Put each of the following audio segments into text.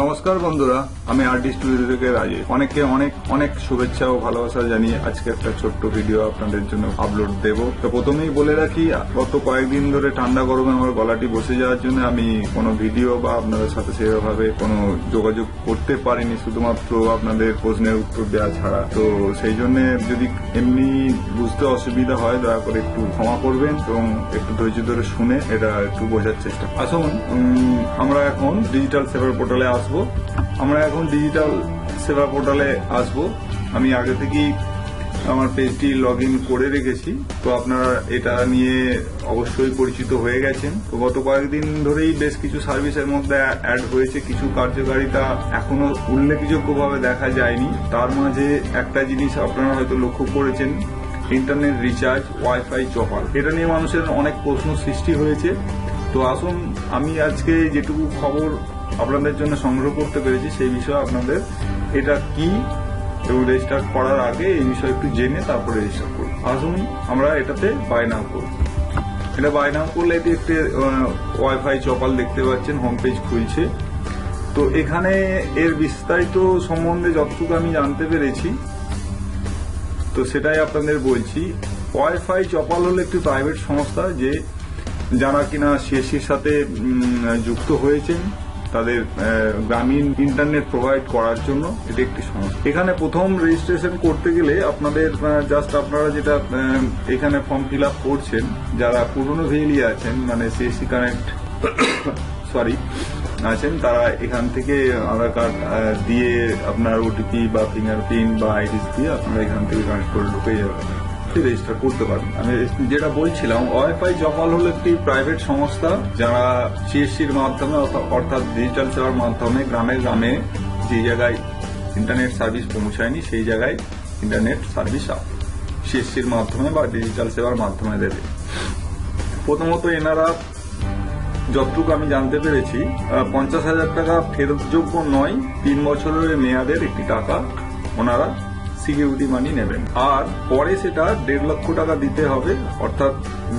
নমস্কার বন্ধুরা, আমি আর্টিস্ট স্টুডিও থেকে রাজেশ অনেককে অনেক অনেক শুভেচ্ছা ও ভালোবাসা জানিয়ে আজকে একটা ছোট্ট ভিডিও আপনাদের জন্য আপলোড দেব। তো প্রথমেই বলে রাখি, গত কয়েকদিন ধরে ঠান্ডা গরমে আমার গলাটি বসে যাওয়ার জন্য আমি কোনো ভিডিও বা আপনাদের সাথে সেভাবে কোনো যোগাযোগ করতে পারিনি, শুধুমাত্র আপনাদের প্রশ্নের উত্তর দেওয়া ছাড়া। তো সেই জন্য যদি এমনি বুঝতে অসুবিধা হয়, দয়া করে একটু ক্ষমা করবেন এবং একটু ধৈর্য ধরে শুনে এটা একটু বোঝার চেষ্টা আসুন আমরা এখন ডিজিটাল সেভার পোর্টালে আসব। আমরা এখন ডিজিটাল সেবা পোর্টালে আসব। আমি আগে থেকেই আমার পেজটি লগ করে রেখেছি। তো আপনারা এটা নিয়ে অবশ্যই পরিচিত হয়ে গেছেন। তো গত কয়েকদিন ধরেই বেশ কিছু সার্ভিসের মধ্যে অ্যাড হয়েছে। কিছু কার্যকারিতা এখনও উল্লেখযোগ্যভাবে দেখা যায়নি। তার মাঝে একটা জিনিস আপনারা হয়তো লক্ষ্য করেছেন ইন্টারনেট রিচার্জ ওয়াইফাই চপার। এটা নিয়ে মানুষের অনেক প্রশ্ন সৃষ্টি হয়েছে। তো আসুন, আমি আজকে যেটুকু খবর আপনাদের জন্য সংগ্রহ করতে পেরেছি, সেই বিষয়ে আপনাদের এটা কি এবং রেজিস্টার করার আগে এই বিষয়ে একটু জেনে তারপরে রেজিস্টার করুন আসুন আমরা এটাতে বাই নাও করব এটা বাই নাও করলে এটি একটি ওয়াইফাই চপাল দেখতে পাচ্ছেন হোম পেজ খুলছে। তো এখানে এর বিস্তারিত সম্বন্ধে যতটুকু আমি জানতে পেরেছি, তো সেটাই আপনাদের বলছি। ওয়াইফাই চপাল হলো একটি প্রাইভেট সংস্থা যে যারা কিনা সিএসসির সাথে যুক্ত হয়েছেন। তাদের গ্রামীণ ইন্টারনেট প্রোভাইড করার জন্য এটি একটি সংস্থা। এখানে প্রথম রেজিস্ট্রেশন করতে গেলে আপনাদের জাস্ট আপনারা যেটা এখানে ফর্ম ফিল আপ করছেন, যারা পুরনো ভেলি আছেন মানে সিএসসি কানেক্ট সরি আছেন, তারা এখান থেকে আধার কার্ড দিয়ে আপনার ওটিপি বা ফিঙ্গারপ্রিন্ট বা আইডিস দিয়ে আপনারা এখান থেকে কানেক্ট করে ঢুকে যাবেন। রেজিস্টার করতে পারেন আমি যেটা বলছিলাম ওয়াইফাই জপাল হলো একটি প্রাইভেট সংস্থা যারা সিএসসির মাধ্যমে অর্থা- অর্থাৎ ডিজিটাল সেবার মাধ্যমে গ্রামে গ্রামে যে জায়গায় ইন্টারনেট সার্ভিস পৌঁছায়নি, সেই জায়গায় ইন্টারনেট সার্ভিস সিএসসির মাধ্যমে বা ডিজিটাল সেবার মাধ্যমে দেবে। প্রথমত এনারা যতটুকু আমি জানতে পেরেছি পঞ্চাশ হাজার টাকা ফেরতযোগ্য নয়, তিন বছরের মেয়াদের একটি টাকা ওনারা সিকিউরিটি মানি নেবেন। আর পরে সেটা দেড় লক্ষ টাকা দিতে হবে, অর্থাৎ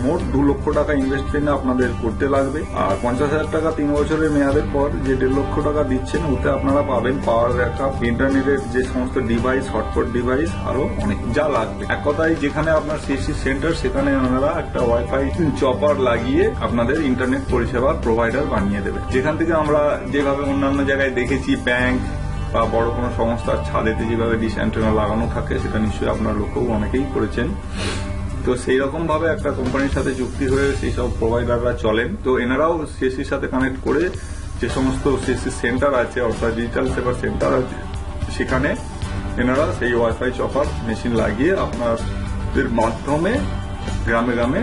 মোট দু লক্ষ টাকা ইনভেস্টমেন্ট আপনাদের করতে লাগবে। আর পঞ্চাশ হাজার টাকা তিন বছরের মেয়াদের পর যে দেড় লক্ষ টাকা দিচ্ছেন, ওতে আপনারা পাবেন পাওয়ার ব্যাকআপ ইন্টারনেটের যে সমস্ত ডিভাইস হটস্পট ডিভাইস আরও অনেক যা লাগবে। এক কথায় যেখানে আপনার সিসি সেন্টার সেখানে ওনারা একটা ওয়াইফাই চপার লাগিয়ে আপনাদের ইন্টারনেট পরিষেবার প্রোভাইডার বানিয়ে দেবে যেখান থেকে আমরা যেভাবে অন্যান্য জায়গায় দেখেছি ব্যাংক বা বড় কোনো সংস্থার ছাদেতে যেভাবে ডিশ অ্যান্টেনা লাগানো থাকে, সেটা নিশ্চয়ই আপনার লোকেও অনেকেই করেছেন। তো সেই রকম ভাবে একটা কোম্পানির সাথে চুক্তি হয়ে সেই সব প্রোভাইডাররা চলেন। তো এনারাও সিএসসির সাথে কানেক্ট করে যে সমস্ত সিএসসি সেন্টার আছে, অর্থাৎ ডিজিটাল সেবা সেন্টার আছে, সেখানে এনারা সেই ওয়াইফাই চপার মেশিন লাগিয়ে আপনাদের মাধ্যমে গ্রামে গ্রামে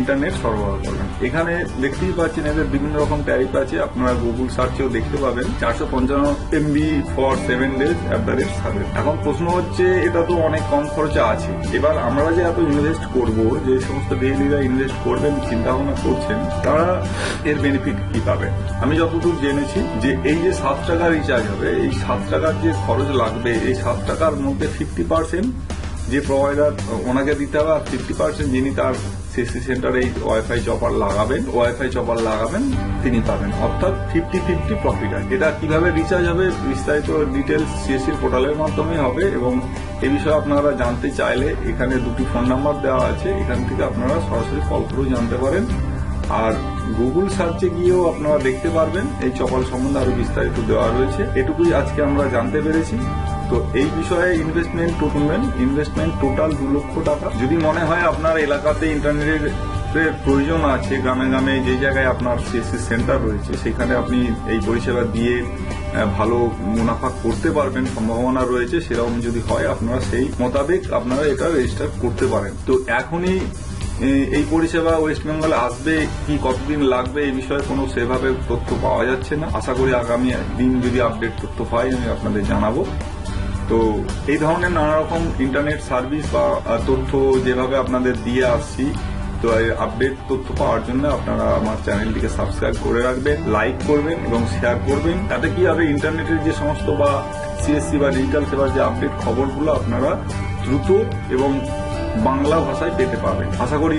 ইন্টারনেট সরবরাহ করবেন এখানে দেখতেই পাচ্ছেন, এদের বিভিন্ন রকম ট্যারিফ আছে। আপনারা গুগল সার্চেও দেখতে পাবেন। চারশো পঞ্চান্ন MB for seven days at the rate service এখন প্রশ্ন হচ্ছে, এটা তো অনেক কম খরচা আছে। এবার আমরা যে এত ইনভেস্ট করব, যে সমস্ত ডেইলিরা ইনভেস্ট করবেন চিন্তা ভাবনা করছেন, তারা এর বেনিফিট কি পাবেন আমি যতদূর জেনেছি, যে এই যে সাত টাকা রিচার্জ হবে, এই সাত টাকার যে খরচ লাগবে, এই সাত টাকার মধ্যে ফিফটি পার্সেন্ট যে প্রোভাইডার ওনাকে দিতে হবে আর ফিফটি পার্সেন্ট যিনি তার সিসি সেন্টারে এই ওয়াইফাই চপার লাগাবেন ওয়াইফাই চপার লাগাবেন, তিনি পাবেন। অর্থাৎ ফিফটি ফিফটি প্রফিট আছে এটা কীভাবে রিচার্জ হবে বিস্তারিত ডিটেলস সিএসসির পোর্টালের মাধ্যমে হবে এবং এ বিষয়ে আপনারা জানতে চাইলে এখানে দুটি ফোন নাম্বার দেওয়া আছে, এখান থেকে আপনারা সরাসরি কল করেও জানতে পারেন। আর গুগল সার্চে গিয়েও আপনারা দেখতে পারবেন, এই চপাল সম্বন্ধে আরও বিস্তারিত দেওয়া রয়েছে। এটুকুই আজকে আমরা জানতে পেরেছি। তো এই বিষয়ে ইনভেস্টমেন্ট টোটাল ইনভেস্টমেন্ট টোটাল দু লক্ষ টাকা। যদি মনে হয় আপনার এলাকাতে ইন্টারনেটের প্রয়োজন আছে, গ্রামে গ্রামে যে জায়গায় আপনার সিএসসি সেন্টার রয়েছে, সেখানে আপনি এই পরিষেবা দিয়ে ভালো মুনাফা করতে পারবেন, সম্ভাবনা রয়েছে, সেরকম যদি হয়, আপনারা সেই মোতাবেক আপনারা এটা রেজিস্টার করতে পারেন। তো এখনই এই পরিষেবা ওয়েস্ট বেঙ্গলে আসবে, কি কতদিন লাগবে, এই বিষয়ে কোনো সেভাবে তথ্য পাওয়া যাচ্ছে না। আশা করি আগামী দিন যদি আপডেট তথ্য পাই, আমি আপনাদের জানাব। তো এই ধরনের নানা রকম ইন্টারনেট সার্ভিস বা তথ্য যেভাবে আপনাদের দিয়ে আসছি, তো আপডেট তথ্য পাওয়ার জন্য আপনারা আমার চ্যানেলটিকে সাবস্ক্রাইব করে রাখবেন লাইক করবেন এবং শেয়ার করবেন। তাতে কি হবে ইন্টারনেটের যে সমস্ত বা সিএসসি বা ডিজিটাল সেবার যে আপডেট খবরগুলো আপনারা দ্রুত এবং বাংলা ভাষায় পেতে পাবেন আশা করি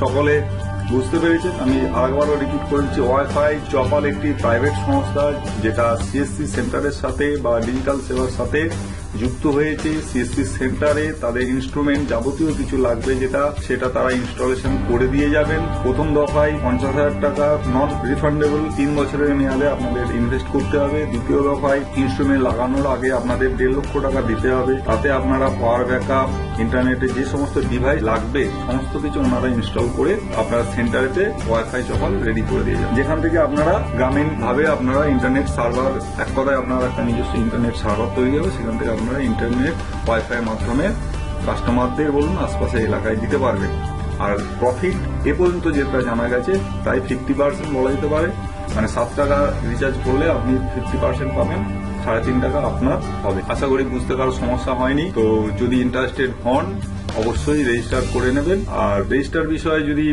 সকলে বুঝতে পেরেছেন। আমি আরেকবারও রিপিট করেছি ওয়াইফাই চপাল একটি প্রাইভেট সংস্থা যেটা সিএসসি সেন্টারের সাথে বা ডিজিটাল সেবার সাথে যুক্ত হয়েছে সিএসসি সেন্টারে, তাদের ইনস্ট্রুমেন্ট যাবতীয় কিছু লাগবে যেটা, সেটা তারা ইনস্টলেশন করে দিয়ে যাবেন। প্রথম দফায় পঞ্চাশ হাজার টাকা নট রিফান্ডেবল তিন বছরের মেয়াদে আপনাদের ইনভেস্ট করতে হবে। দ্বিতীয় দফায় ইনস্ট্রুমেন্ট লাগানোর আগে আপনাদের দেড় লক্ষ টাকা দিতে হবে। তাতে আপনারা পাওয়ার ব্যাকআপ ইন্টারনেটে যে সমস্ত ডিভাইস লাগবে, সমস্ত কিছু ওনারা ইনস্টল করে আপনারা সেন্টারেতে ওয়াইফাই চপাল রেডি করে দিয়ে যান যেখান থেকে আপনারা গ্রামীণ ভাবে আপনারা ইন্টারনেট সার্ভার এক কথায় আপনারা একটা নিজস্ব ইন্টারনেট সার্ভার তৈরি হবে, সেখান থেকে আপনারা ইন্টারনেট ওয়াইফাই মাধ্যমে কাস্টমারদের বলুন আশপাশের এলাকায় দিতে পারবে আর প্রফিট এ পর্যন্ত যেটা জানা গেছে, তাই ফিফটি পার্সেন্ট বলা যেতে পারে। মানে সাত টাকা রিচার্জ করলে আপনি ফিফটি পার্সেন্ট পাবেন। সাড়ে তিন টাকা আপনার হবে। আশা করি বুঝতে কারও সমস্যা হয়নি। তো যদি ইন্টারেস্টেড হন, অবশ্যই রেজিস্টার করে নেবেন। আর রেজিস্টার বিষয়ে যদি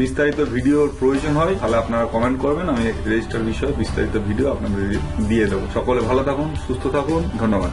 বিস্তারিত ভিডিওর প্রয়োজন হয়, তাহলে আপনারা কমেন্ট করবেন। আমি রেজিস্টার বিষয়ে বিস্তারিত ভিডিও আপনাদের দিয়ে দেবো। সকলে ভালো থাকুন, সুস্থ থাকুন। ধন্যবাদ।